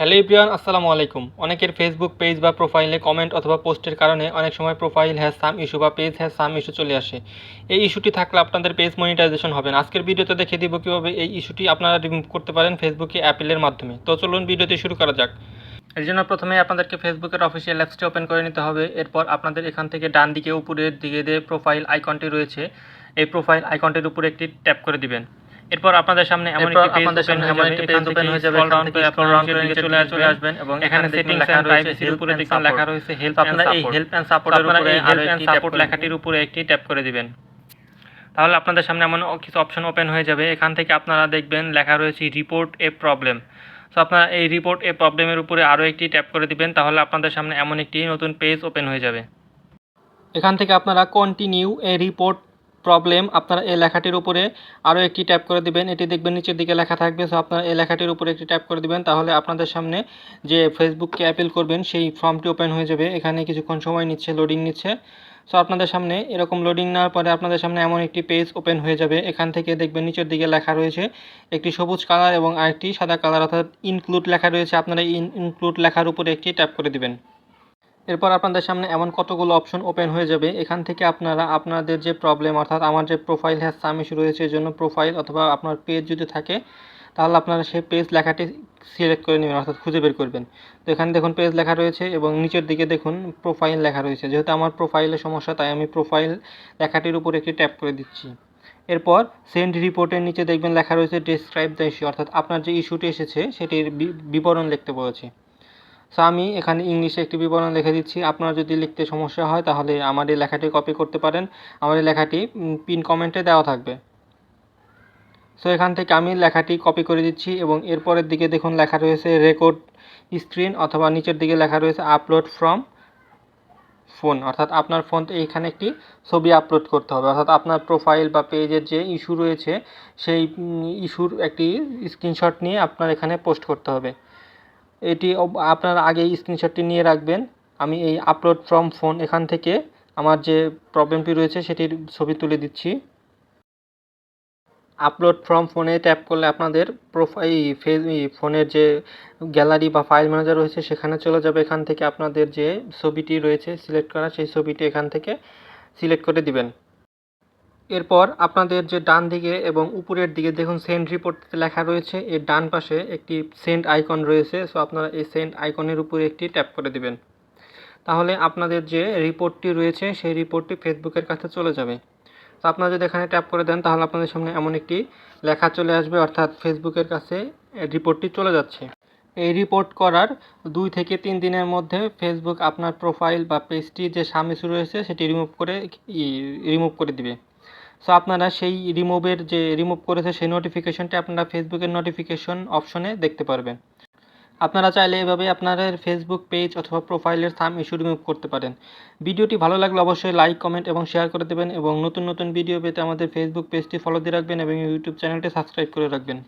Hello ইব্রিয়ান আসসালামু আলাইকুম। অনেকের ফেসবুক পেজ বা প্রোফাইলে কমেন্ট অথবা পোস্টের কারণে অনেক সময় প্রোফাইল হ্যাজ সাম ইস্যু বা পেজ হ্যাজ সাম ইস্যু চলে আসে। এই ইস্যুটি থাকলে আপনাদের পেজ মনিটাইজেশন হবে না। আজকের ভিডিওতে দেখে দিব কীভাবে এই ইস্যুটি আপনারা রিমুভ করতে পারেন ফেসবুকে অ্যাপেলের মাধ্যমে। তো চলুন ভিডিওটি শুরু করা যাক। এর জন্য প্রথমে আপনাদেরকে ফেসবুকের অফিসিয়াল অ্যাপসটি ওপেন করে নিতে হবে। এরপর আপনাদের এখান থেকে ডান দিকে উপরের দিকে যে প্রোফাইল আইকনটি রয়েছে, এই প্রোফাইল আইকনটির উপরে একটি ট্যাপ করে দিবেন। এরপর আপনাদের সামনে এমন একটি আপনাদের সামনে এমন একটি পেজ ওপেন হয়ে যাবে ডাউন করে আপনারা করে দিকে চলে নিচে চলে আসবেন এবং এখানে সেটিংস লেখা এন্ড রয়েছে প্রাইভেসির উপরে দেখুন লেখা রয়েছে হেল্প আপনারা এই help help and support support আপনারা উপরে এই হেল্প এন্ড সাপোর্ট লেখাটির উপরে একটি ট্যাপ করে দিবেন। তাহলে আপনাদের সামনে এমন কিছু অপশন ওপেন হয়ে যাবে। এখান থেকে আপনারা দেখবেন লেখা রয়েছে রিপোর্ট এ প্রবলেম সো আপনারা এই রিপোর্ট এ প্রবলেমের উপরে আরও একটি ট্যাপ করে দিবেন তাহলে আপনাদের সামনে এমন একটি নতুন পেজ ওপেন হয়ে যাবে। এখান থেকে আপনারা কন্টিনিউ এ রিপোর্ট প্রবলেম আপনারা এই লেখাটির উপরে আরও একটি ট্যাপ করে দিবেন। এটি দেখবেন নিচের দিকে লেখা থাকবে সো আপনারা এই লেখাটির উপরে একটি ট্যাপ করে দিবেন, তাহলে আপনাদের সামনে যে ফেসবুককে অ্যাপিল করবেন, সেই ফর্মটি ওপেন হয়ে যাবে। এখানে কিছুক্ষণ সময় নিচ্ছে লোডিং নিচ্ছে। সো আপনাদের সামনে এরকম লোডিং নেওয়ার পরে আপনাদের সামনে এমন একটি পেজ ওপেন হয়ে যাবে। এখান থেকে দেখবেন নিচের দিকে লেখা রয়েছে একটি সবুজ কালার এবং আরেকটি সাদা কালার অর্থাৎ ইনক্লুড লেখা রয়েছে। আপনারা ইন ইনক্লুড লেখার উপরে একটি ট্যাপ করে দিবেন। এরপর আপনাদের সামনে এমন কতগুলো অপশন ওপেন হয়ে যাবে, এখান থেকে আপনারা আপনাদের যে প্রবলেম অর্থাৎ আমার যে প্রোফাইল হ্যাজ সাম ইস্যু রয়েছে এর জন্য প্রোফাইল অথবা আপনার পেজ যদি থাকে, তাহলে আপনারা সেই পেজ লেখাটি সিলেক্ট করে নেবেন, অর্থাৎ খুঁজে বের করবেন। তো এখানে দেখুন পেজ লেখা রয়েছে এবং নিচের দিকে দেখুন প্রোফাইল লেখা রয়েছে। যেহেতু আমার প্রোফাইলের সমস্যা, তাই আমি প্রোফাইল লেখাটির উপর একটি ট্যাপ করে দিচ্ছি। এরপর সেন্ড রিপোর্টের নিচে দেখবেন লেখা রয়েছে ডেসক্রাইব দ্য ইস্যু অর্থাৎ আপনার যে ইস্যুটি এসেছে, সেটির বিবরণ লিখতে বলেছে। সো আমি এখানে ইংলিশে একটি বিবরণ লিখে দিচ্ছি। আপনার যদি লিখতে সমস্যা হয়, তাহলে আমার এই লেখাটি কপি করতে পারেন। আমার এই লেখাটি পিন কমেন্টে দেওয়া থাকবে। সো এখান থেকে আমি লেখাটি কপি করে দিচ্ছি এবং এরপরের দিকে দেখুন, লেখা রয়েছে রেকর্ড স্ক্রিন অথবা নিচের দিকে লেখা রয়েছে আপলোড ফ্রম ফোন অর্থাৎ আপনার ফোন এইখানে একটি ছবি আপলোড করতে হবে। অর্থাৎ আপনার প্রোফাইল বা পেজের যে ইস্যু রয়েছে, সেই ইস্যুর একটি স্ক্রিনশট নিয়ে আপনার এখানে পোস্ট করতে হবে। এটি আপনার আগে স্ক্রিনশটটি নিয়ে রাখবেন। আমি এই আপলোড ফ্রম ফোন এখান থেকে আমার যে প্রবলেমটি রয়েছে সেটির ছবি তুলে দিচ্ছি। আপলোড ফ্রম ফোনে ট্যাপ করলে আপনাদের প্রোফাইল ফেস ফোনের যে গ্যালারি বা ফাইল ম্যানেজার রয়েছে সেখানে চলে যাবে। এখান থেকে আপনাদের যে ছবিটি রয়েছে সিলেক্ট করা, সেই ছবিটি এখান থেকে সিলেক্ট করে দিবেন। এরপর আপনাদের যে ডান দিকে এবং উপরের দিকে দেখুন সেন্ড রিপোর্ট লেখা রয়েছে, এর ডান পাশে একটি সেন্ড আইকন রয়েছে সো আপনারা এই সেন্ড আইকনের উপরে একটি ট্যাপ করে দিবেন। তাহলে আপনাদের যে রিপোর্টটি রয়েছে, সেই রিপোর্টটি ফেসবুকের কাছে চলে যাবে। তো আপনারা যদি এখানে ট্যাপ করে দেন, তাহলে আপনাদের সামনে এমন একটি লেখা চলে আসবে, অর্থাৎ ফেসবুকের কাছে রিপোর্টটি চলে যাচ্ছে। এই রিপোর্ট করার দুই থেকে তিন দিনের মধ্যে ফেসবুক আপনার প্রোফাইল বা পেজটি যে সামিসু রয়েছে সেটি রিমুভ করে রিমুভ করে দিবে। সো আপনারা সেই রিমুভের যে রিমুভ করেছে সেই নোটিফিকেশনটি আপনারা ফেসবুকের নোটিফিকেশন অপশনে দেখতে পারবেন। আপনারা চাইলে এভাবে আপনাদের ফেসবুক পেজ অথবা প্রোফাইলের থাম ইস্যু রিমুভ করতে পারেন। ভিডিওটি ভালো লাগলে অবশ্যই লাইক কমেন্ট এবং শেয়ার করে দেবেন এবং নতুন নতুন ভিডিও পেতে আমাদের ফেসবুক পেজটি ফলো দিয়ে রাখবেন এবং ইউটিউব চ্যানেলটি সাবস্ক্রাইব করে রাখবেন।